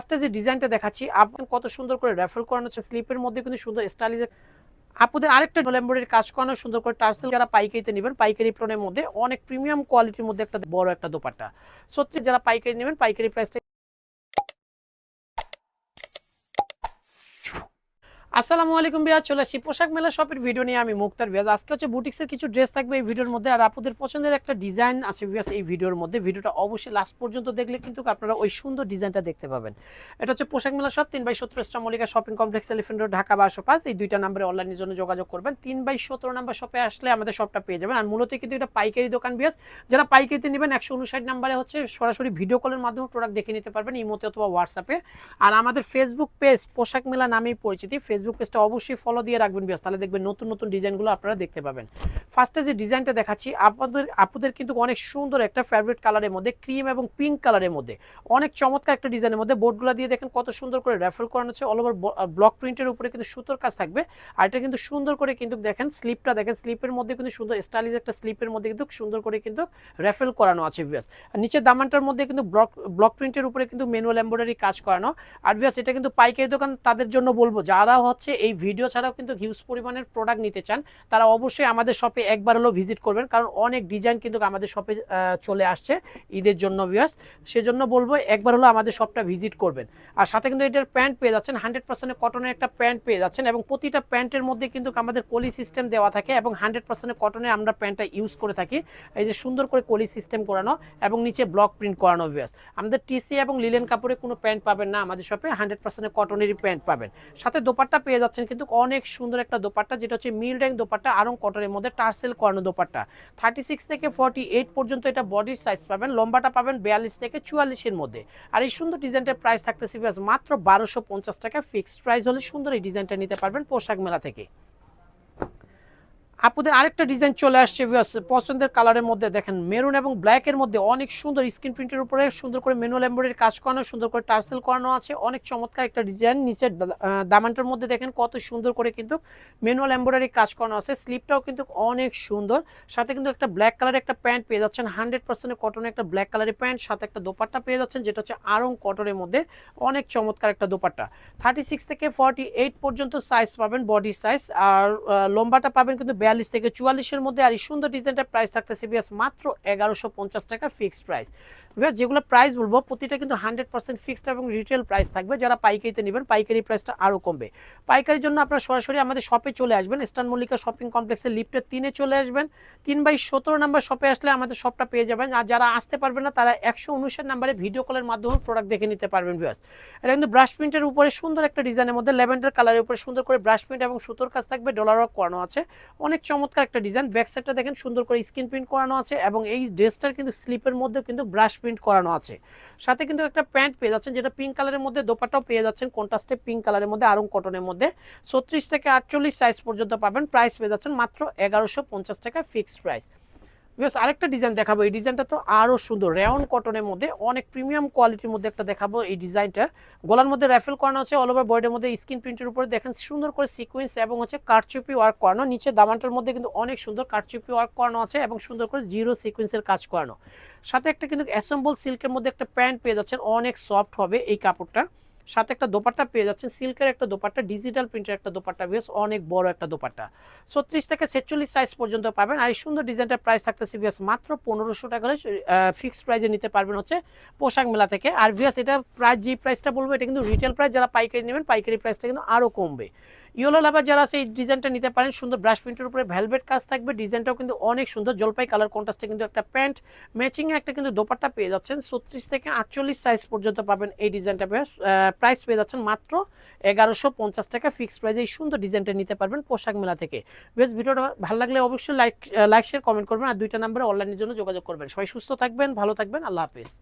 ফার্স্টে যে ডিজাইনটা দেখাচ্ছি। আপনার কত সুন্দর করে র্যাফেল করানো হচ্ছে। স্লিপের মধ্যে কিন্তু সুন্দর স্টাইলিজ আপুদের আরেকটা এমব্রয়ডারি কাজ করানো সুন্দর করে টার্সেল যারা পাইকারিতে নেবেন, পাইকারি প্লনের মধ্যে অনেক প্রিমিয়াম কোয়ালিটির মধ্যে একটা বড় একটা দোপাটা সত্যি যারা পাইকারি নেবেন, পাইকারি প্রাইসটা আসসালামু আলাইকুম বিয়াজ চলে আসি পোশাক মেলা শপের ভিডিও নিয়ে। আমি মুক্তার বিয়াজ আজকে হচ্ছে বুটিক্সের কিছু ড্রেস থাকবে এই ভিডিওর মধ্যে। আর আপুদের পছন্দের একটা ডিজাইন আছে বিয়াজ এই ভিডিওর মধ্যে। ভিডিওটা অবশ্যই লাস্ট পর্যন্ত দেখলে কিন্তু আপনারা ওই সুন্দর ডিজাইনটা দেখতে পাবেন। এটা হচ্ছে পোশাক মেলা শপ তিন বাই সত্তর star Mallika shopping complex elephant road Dhaka বারোশো পাঁচ। এই দুইটা নাম্বারে অনলাইনের জন্য যোগাযোগ করবেন। তিন বাই সতেরো নাম্বার শপে আসলে আমাদের শপটা পেয়ে যাবেন। আর মূলত কিন্তু এটা পাইকারি দোকান বিয়াজ যারা পাইকারিতে নেবেন, একশো উনষাট নাম্বারে হচ্ছে সরাসরি ভিডিও কলের মাধ্যমে প্রোডাক্ট দেখে নিতে পারবেন, ইমোতে অথবা হোয়াটসঅ্যাপে আর আমাদের ফেসবুক পেজ পোশাক মেলা নামেই পরিচিতি। ফেসবুক পেজটা অবশ্যই ফলো দিয়ে রাখবেন বিয়াস তাহলে দেখবেন নতুন নতুন ডিজাইনগুলো আপনারা দেখতে পাবেন। ফার্স্টে যে ডিজাইনটা দেখাচ্ছি, আপনাদের, আপুদের কিন্তু অনেক সুন্দর একটা ফেভারিট কালারের মধ্যে ক্রিম এবং পিঙ্ক কালারের মধ্যে, অনেক চমৎকার একটা ডিজাইনের মধ্যে বোর্ডগুলো দিয়ে দেখেন কত সুন্দর করে র্যাফেল করানো হচ্ছে অল ওভার ব্লক প্রিন্টের উপরে কিন্তু সুতোর কাজ থাকবে। আর এটা কিন্তু সুন্দর করে কিন্তু দেখেন স্লিপটা দেখেন স্লিপের মধ্যে কিন্তু সুন্দর স্টাইলিশ একটা স্লিপের মধ্যে কিন্তু সুন্দর করে কিন্তু র্যাফেল করানো আছে ভিয়াস আর নিচের দামানটার মধ্যে কিন্তু ব্লক ব্লক প্রিন্টের উপরে কিন্তু ম্যানুয়াল এমব্রয়ডারি কাজ করানো। আর ভিয়াস এটা কিন্তু পাইকারি দোকান তাদের জন্য বলব, যারা হচ্ছে এই ভিডিও ছাড়াও কিন্তু হিউজ পরিমাণের প্রোডাক্ট নিতে চান, তারা অবশ্যই আমাদের শপে একবার হলেও ভিজিট করবেন, কারণ অনেক ডিজাইন কিন্তু আমাদের শপে চলে আসছে ঈদের জন্য ভিউয়ার্স সেজন্য বলব একবার হলেও আমাদের শপটা ভিজিট করবেন। আর সাথে কিন্তু এটার প্যান্ট পেয়ে যাচ্ছেন হান্ড্রেড পার্সেন্ট কটনের একটা প্যান্ট পেয়ে যাচ্ছেন এবং প্রতিটা প্যান্টের মধ্যে কিন্তু আমাদের কলি সিস্টেম দেওয়া থাকে এবং হান্ড্রেড পার্সেন্ট কটনে আমরা প্যান্টটা ইউজ করে থাকি। এই যে সুন্দর করে কলি সিস্টেম করানো এবং নিচে ব্লক প্রিন্ট করানো ভিউয়ার্স আমাদের টিসি এবং লিলেন কাপড়ে কোনো প্যান্ট পাবেন না আমাদের শপে হান্ড্রেড পার্সেন্ট কটনেরই প্যান্ট পাবেন। সাথে দোপাট্টা পেয়ে যাচ্ছেন কিন্তু অনেক সুন্দর একটা দোপাট্টা, যেটা হচ্ছে মিল র্যাঙ্ক দোপাট্টা আরং কটনের মধ্যে টার্সেল করানো দোপাট্টা। থার্টি সিক্স থেকে ফর্টি এইট পর্যন্ত এটা বডির সাইজ পাবেন, লম্বাটা পাবেন বিয়াল্লিশ থেকে চুয়াল্লিশের মধ্যে। আর এই সুন্দর ডিজাইনটার প্রাইস থাকতেছে মাত্র বারোশো পঞ্চাশ টাকা। ফিক্সড প্রাইস হলে সুন্দর এই ডিজাইনটা নিতে পারবেন পোশাক মেলা থেকে। আপুদের আরেকটা ডিজাইন চলে আসছে পছন্দের কালারের মধ্যে দেখেন মেরুন এবং ব্ল্যাকের মধ্যে অনেক সুন্দর স্ক্রিন প্রিন্টের উপরে সুন্দর করে ম্যানুয়াল এমব্রয়ডারি কাজ করানো, সুন্দর করে টার্সেল করানো আছে, অনেক চমৎকার একটা ডিজাইন নিচের দামানটার মধ্যে দেখেন কত সুন্দর করে কিন্তু ম্যানুয়াল এমব্রয়ডারি কাজ করানো আছে স্লিপটাও কিন্তু অনেক সুন্দর, সাথে কিন্তু একটা ব্ল্যাক কালারের একটা প্যান্ট পেয়ে যাচ্ছেন হান্ড্রেড পার্সেন্ট কটনের একটা ব্ল্যাক কালারের প্যান্ট সাথে একটা দোপাট্টা পেয়ে যাচ্ছেন, যেটা হচ্ছে আরং কটনের মধ্যে অনেক চমৎকার একটা দোপাট্টা। থার্টি সিক্স থেকে ফর্টি এইট পর্যন্ত সাইজ পাবেন বডি সাইজ আর লম্বাটা পাবেন কিন্তু বিয়াল্লিশ থেকে চুয়াল্লিশের মধ্যে আর এই সুন্দর ডিজাইনটার প্রাইস থাকতেছে বিয়াস মাত্র এগারোশো পঞ্চাশ টাকা ফিক্সড প্রাইস বিয়াস যেগুলো প্রাইস বলব, প্রতিটা কিন্তু হান্ড্রেড পার্সেন্ট ফিক্সড এবং রিটেল প্রাইস থাকবে। যারা পাইকারিতে নেবেন, পাইকারি প্রাইসটা আরও কমবে। পাইকারির জন্য আপনারা সরাসরি আমাদের শপে চলে আসবেন। স্টান মল্লিকা শপিং কমপ্লেক্সের লিফটের তিনে চলে আসবেন। তিন বাই সতেরো নাম্বার শপে আসলে আমাদের শপটা পেয়ে যাবেন। আর যারা আসতে পারবেন না, তারা একশো উনিশের নাম্বারে ভিডিও কলের মাধ্যমে প্রোডাক্ট দেখে নিতে পারবেন বিয়াস। এটা কিন্তু ব্রাশ প্রিন্টের উপরে সুন্দর একটা ডিজাইনের মধ্যে ল্যাভেন্ডার কালারের উপরে সুন্দর করে ব্রাশ প্রিন্ট এবং সুতোর কাজ থাকবে। ডলার ওয়ার্ক করানো আছে। অনেক চমৎকার একটা ডিজাইন ব্যাক সাইডটা দেখেন সুন্দর করে স্ক্রিন প্রিন্ট করানো আছে এবং এই ড্রেসটার কিন্তু স্লিপের মধ্যে কিন্তু ব্রাশ প্রিন্ট করানো আছে। সাথে কিন্তু একটা প্যান্ট পেয়ে যাচ্ছেন যেটা পিঙ্ক কালারের মধ্যে দোপাটাও পেয়ে যাচ্ছেন কন্ট্রাস্টে পিঙ্ক কালারের মধ্যে, আরং কটনের মধ্যে। ছত্রিশ থেকে আটচল্লিশ সাইজ পর্যন্ত পাবেন। প্রাইস পেয়ে যাচ্ছেন মাত্র এগারোশো টাকা ফিক্সড প্রাইস বিকজ আরেকটা ডিজাইন দেখাবো। এই ডিজাইনটা তো আরও সুন্দর। রেয়ন কটনের মধ্যে অনেক প্রিমিয়াম কোয়ালিটির মধ্যে একটা দেখাবো এই ডিজাইনটা গলার মধ্যে র্যাফেল করানো আছে অল ওভার বডির মধ্যে স্কিন প্রিন্টের উপরে। দেখেন সুন্দর করে সিকোয়েন্স এবং হচ্ছে কারচুপি ওয়ার্ক করানো। নিচে দামানটার মধ্যে কিন্তু অনেক সুন্দর কারচুপি ওয়ার্ক করানো আছে এবং সুন্দর করে জিরো সিকোয়েন্সের কাজ করানো। সাথে একটা কিন্তু অ্যাসেম্বল সিল্কের মধ্যে একটা প্যান্ট পেয়ে যাচ্ছেন। অনেক সফট হবে এই কাপড়টা। সাথে একটা দোপাট্টা পেয়ে যাচ্ছেন। সিল্কের একটা দোপাট্টা, ডিজিটাল প্রিন্টের একটা দোপাট্টা বেশ অনেক বড় একটা দোপাট্টা। ছত্রিশ থেকে ছেচল্লিশ সাইজ পর্যন্ত পাবেন। আর এই সুন্দর ডিজাইনটার প্রাইস থাকতেছে বিএস মাত্র পনেরোশো টাকা হলে ফিক্সড প্রাইসে নিতে পারবেন হচ্ছে পোশাক মেলা থেকে। আর বিএস এটা প্রাইস যে প্রাইসটা বলব, এটা কিন্তু রিটেল প্রাইস যারা পাইকারি নেবেন, পাইকারি প্রাইসটা কিন্তু আরও কমবে। ইয়েলো লাভার যারা আছে, এই ডিজাইনটা নিতে পারেন। সুন্দর ব্রাশ প্রিন্টের উপরে ভেলভেট কাজ থাকবে। ডিজাইনটাও কিন্তু অনেক সুন্দর। জলপাই কালার কন্ট্রাস্টে কিন্তু একটা প্যান্ট। ম্যাচিং একটা কিন্তু দোপাট্টা পেয়ে যাচ্ছেন। ছত্রিশ থেকে আটচল্লিশ সাইজ পর্যন্ত পাবেন এই ডিজাইনটা প্রাইস পেয়ে যাচ্ছেন মাত্র এগারোশো পঞ্চাশ টাকা। ফিক্সড প্রাইসে এই সুন্দর ডিজাইনটা নিতে পারবেন পোশাক মেলা থেকে। বেশ, ভিডিওটা ভালো লাগলে অবশ্যই লাইক লাইক শেয়ার কমেন্ট করবেন। আর দুইটা নাম্বারে অনলাইনের জন্য যোগাযোগ করবেন। সবাই সুস্থ থাকবেন, ভালো থাকবেন। আল্লাহ হাফেজ।